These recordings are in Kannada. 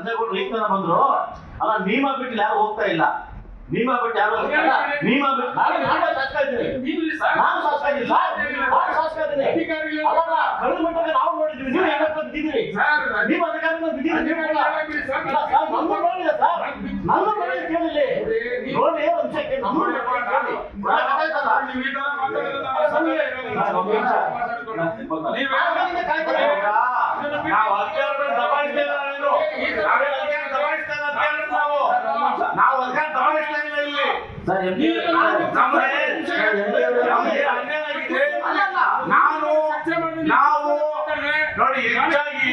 ಸಂಜೆಗಳು ರೈತನ ಬಂದ್ರು. ಅಲ್ಲ ನೀಮ ಬಿಟ್ಟು ಯಾರು ಹೋಗ್ತಾ ಇಲ್ಲ. ನೀಮ ಬಿಟ್ಟು ಯಾರು ನೀಮ ಬಿಟ್ಟು ನಾನು ನಾನು ಮಟ್ಟಕ್ಕೆ ನಾವು ನೋಡಿದ್ವಿ ನೀವು ನೀವು ಸರ್, ನೋಡಿ ಒಂದು ನಮ್ಮ ಸಮಯ ನಾವು. ನಾವು ಅಧಿಕಾರ ದಬಾಯಿಸ್ತಾ ಇಲ್ಲ ಇಲ್ಲಿ. ನಾನು ನಾವು ನೋಡಿ ಹೆಚ್ಚಾಗಿ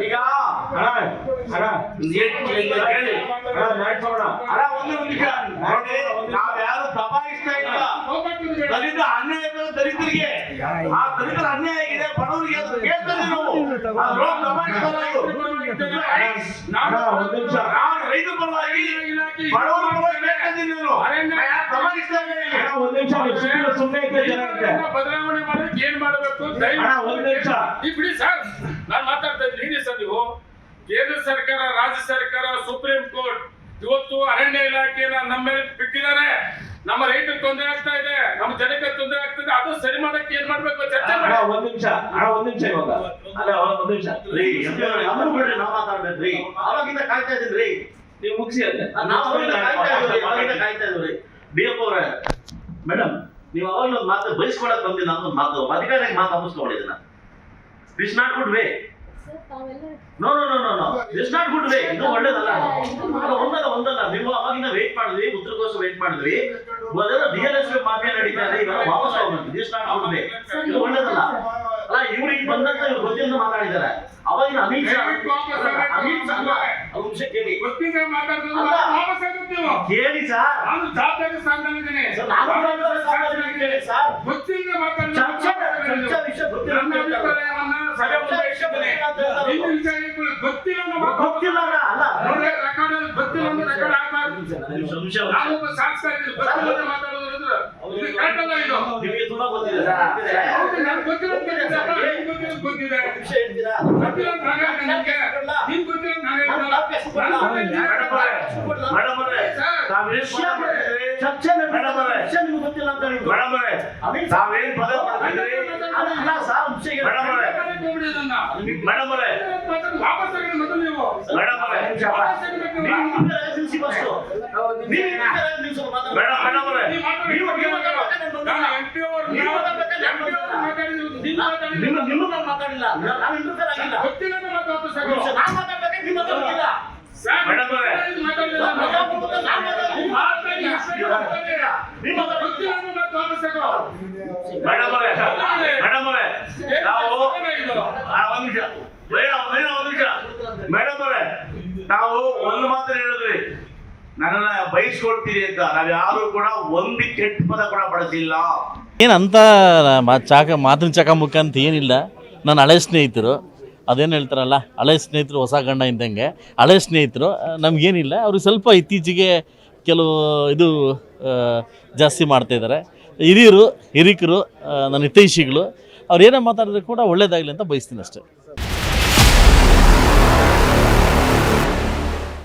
ಈಗ? ಏನ್ ಕೇಳಿ- ಕೇಳಿ. ಅಲ್ಲ ಒಂದು ನಿಮಿಷ. ನೋಡಿ ನಾವು ಯಾರು ದಬಾಯಿಸ್ತಾ ಇಲ್ಲ. ದಲಿತ ಅನ್ಯಾಯ ದಲಿತರಿಗೆ. ಆ ದಲಿತರ ಅನ್ಯಾಯ ಇದೆ ಬಡವರಿಗೆ ಅದು ಕೇಳ್ತಾರೆ ನಾವು. ಇಲ್ಲ ಇದು. ನಾನು ರೈತ ಪರವಾಗಿ ಬಡವರ ಪರವಾಗಿ ಕೇಳ್ತಿದ್ದೀನಿ ನಾನು. ಇಲ್ಲ ಇಲ್ಲಿ. ಬದಲಾವಣೆ ಮಾಡೋದಕ್ಕೆ ಏನ್ ಮಾಡಬೇಕು? ಅಣ್ಣ, ಒಂದ್ ನಿಮಿಷ. ಬಿಡಿ ಸರ್ ನಾನು ಮಾತಾಡ್ತಾ ಇದ್ದೀನಿ. ಹೇಳಿ ಕೇಂದ್ರ ಸರ್ಕಾರ ರಾಜ್ಯ ಸರ್ಕಾರ ಸುಪ್ರೀಂ ಕೋರ್ಟ್ ಇವತ್ತು ಅರಣ್ಯ ಇಲಾಖೆಯನ್ನ ನಮ್ಮ ಮೇಲೆ ಬಿಟ್ಟಿದ್ದಾರೆ. ನಮ್ಮ ರೈತರು ತೊಂದರೆ ಆಗ್ತಾ ಇದೆ ನಮ್ಮ ಜನಕ್ಕೆ ತೊಂದರೆ ಆಗ್ತಿದೆ ಅದು ಸರಿ ಮಾಡಕ್ಕೆ ಏನ್ ಮಾಡ್ಬೇಕು? ಚರ್ಚೆ ಮಾಡಿ. ಒಂದ್ ನಿಮಿಷ. ಒಂದ್ ನಿಮಿಷ ಇವಾಗ. ಅಲ್ಲ ಒಂದ್ ನಿಮಿಷ. ರೀ, ಎಂ ಪಿ ಅವರು ಬಿಡ್ರಿ ನಾವು ಮಾತಾಡ್ಬೇಕ್ರಿ ಅವಾಗಿಂದ ಕಾಯ್ತಾ ಇದೀನಿ ನೀವು ಮುಗಿಸಿ ಅಂದ್ರೆ ನಾವು ಅವಾಗಿಂದ ಕಾಯ್ತಾ ಇದ್ರಿ ಡಿ ಎಫ್ ಅವರೇ ಮೇಡಮ್ ನೀವು ಅವಾಗ ಒಂದು ಮಾತು ಬಯಸ್ಕೊಳಕ್ ಬಂದಿಲ್ಲ ಅಂತ ಒಂದು ಮಾತು ಅಧಿಕಾರಿಗೆ ಮಾತು ಅಂಬಿಸ್ಕೊಂಡಿದ್ದೀನ it's not good way no no no no no it's not good way ಇದು ಒಳ್ಳೇದಲ್ಲ. ಅದು ಒಂದಲ್ಲ ಒಂದಲ್ಲ. ನೀವು ಅವಾಗಿನ ವೇಟ್ ಮಾಡಿದ್ವಿ ಉತ್ತರಕ್ಕೋಸ್ಕರ ವೇಟ್ ಮಾಡಿದ್ವಿ ಮೊದಲ ಡಿ ಎಲ್ ಎಸ್ ಮಾಫಿಯಾ ನಡೀತಾ ಇದೆ ಇವಾಗ ವಾಪಸ್ ಹೋಗ್ಬೇಕು. ಇಟ್ಸ್ ನಾಟ್ ಗುಡ್ ವೇ ಇದು ಒಳ್ಳೇದಲ್ಲ. ಅಲ್ಲ ಇವ್ರಿಗೆ ಬಂದಂತ ಇವ್ರು ಗೊತ್ತಿಲ್ಲ ಮಾತಾಡಿದ್ದಾರೆ. ಅವಾಗಿನ ಅಮಿತ್ ಶಾ ಅಮಿತ್ ಶಾ ಒಂದು ನಿಮಿಷ ಕೇಳಿ. ಗೊತ್ತಿದೆ ಅಲ್ಲ. ವಾಪಸ್ ಆಗುತ್ತೆ ನೀವು. ಕೇಳಿ ಸರ್. ನಾನು ಜವಾಬ್ದಾರಿ ಸ್ಥಾನದಲ್ಲಿದ್ದೀನಿ ಸರ್, ನಾನು ಜವಾಬ್ದಾರಿ ಸ್ಥಾನದಲ್ಲಿದ್ದೀನಿ ಸರ್. ಗೊತ್ತಿಲ್ಲದೆ ಮಾತಾಡೋದು ಚರ್ಚೆ ಚರ್ಚೆ ವಿಷಯ ಗೊತ್ತಿಲ್ಲ ನನ್ನ ಅಂತ ಹೇಳ್ತಾರೆ. ಅಭಿಪ್ರಾಯವನ್ನ ಸಭೆ ಮುಂದೆ ಇಟ್ಟಿದ್ದೇನೆ. ನಿಮ್ಮ ವಿಷಯಗಳು ಗೊತ್ತಿಲ್ಲ ಅಲ್ಲ, ರೆಕಾರ್ಡ್ ಅಲ್ಲಿ ಗೊತ್ತಿಲ್ಲ ಅಂದ್ರೆ ರೆಕಾರ್ಡ್ ಆಗ್ಬಾರ್ದು. ನಾನು ಇದ್ದೀನಿ, ಗೊತ್ತಿಲ್ಲ ಮಾತಾಡೋದು ಅಂದ್ರೆ ಇದು ಅಲ್ಲ ಇದು. ನಿಮಗೆ ತುಂಬಾ ಗೊತ್ತಿದೆ ನಾನು ಗೊತ್ತಿಲ್ಲ ಅಂತ ಗೊತ್ತಿದೆ. ಹೇಳ್ತೀರಾ ಗೊತ್ತಿಲ್ಲ ನಾನು ನಿಮ್ಗೆ. ನಿಮ್ಗೆ ಗೊತ್ತಿಲ್ಲ ನಾನು ಹೇಳಿದೆ. ಮೇಡಮ್ ಅವರೇ, ವಿಷಯ? ಚರ್ಚೆ ನಡೆದಿದೆ. ಮೇಡಮ್ ಅವರೇ. ವಿಷಯ ನಿಮ್ಗೆ ಗೊತ್ತಿಲ್ಲ ಅಂತ ನೀವು ಮೇಡಮ್ ಅವರೇ, ತಾವೇನ್ ಪದ ಮಾಡ್ತಿದ್ರಿ? ಅಲ್ಲ, ಅಲ್ಲ ಸರ್ ವಿಷಯ ಹೇಳಿ. ಮೇಡಮ್ ಅವರೇ, ಬೇಕಾದ್ರೆ ಹೋಗ್ಬಿಡಿ ಅದನ್ನ. ಮೇಡಮ್ ಅವರೇ, ವಾಪಸ್ ಮೊದಲು ನೀವು ಮಾತಾಡಿಲ್ಲ. ನಾನು ಇಂಟರ್ಫೇರ್ ಆಗಿಲ್ಲ ಗೊತ್ತಿಲ್ಲ ನಾನು ಸರ್, ಮೇಡಮ್ ಅವರೇ. ನೀವು. ಗೊತ್ತಿಲ್ಲ. ಮೇಡಮ್ ಅವರೇ, ಒಂದ್ ನಿಮಿಷ. ಮೇಡಮ್ ಅವರೇ. ನಾವು ಒಂದು ಮಾತ್ರ ಹೇಳಿದ್ರಿ ನನ್ನ ಬಯಸ್ಕೊಡ್ತೀರಿ ಅಂತ. ನಾವ್ ಯಾರು ಕೂಡ ಒಂದು ಕೆಟ್ಟ ಪದ ಕೂಡ ಬಳಸಿಲ್ಲ. ಏನಂತ ಚಾಕ, ಮಾತಿನ ಚಕಮುಖ ಅಂತ ಏನಿಲ್ಲ. ನನ್ನ ಹಳೆ ಸ್ನೇಹಿತರು. ಅದೇನು ಹೇಳ್ತಾರಲ್ಲ, ಹಳೆ ಸ್ನೇಹಿತರು ಹೊಸ ಗಂಡ ಇದ್ದಂಗೆ. ಹಳೆ ಸ್ನೇಹಿತರು ನಮಗೇನಿಲ್ಲ ಅವರು ಸ್ವಲ್ಪ ಇತ್ತೀಚೆಗೆ ಕೆಲವು ಇದು ಜಾಸ್ತಿ ಮಾಡ್ತಾಯಿದ್ದಾರೆ ಹಿರಿಯರು, ಹಿರಿಕರು ನನ್ನ ಹಿತೈಷಿಗಳು, ಅವ್ರು ಏನೇ ಮಾತಾಡಿದ್ರು ಕೂಡ ಒಳ್ಳೇದಾಗಲಿ ಅಂತ ಬಯಸ್ತೀನಿ ಅಷ್ಟೇ.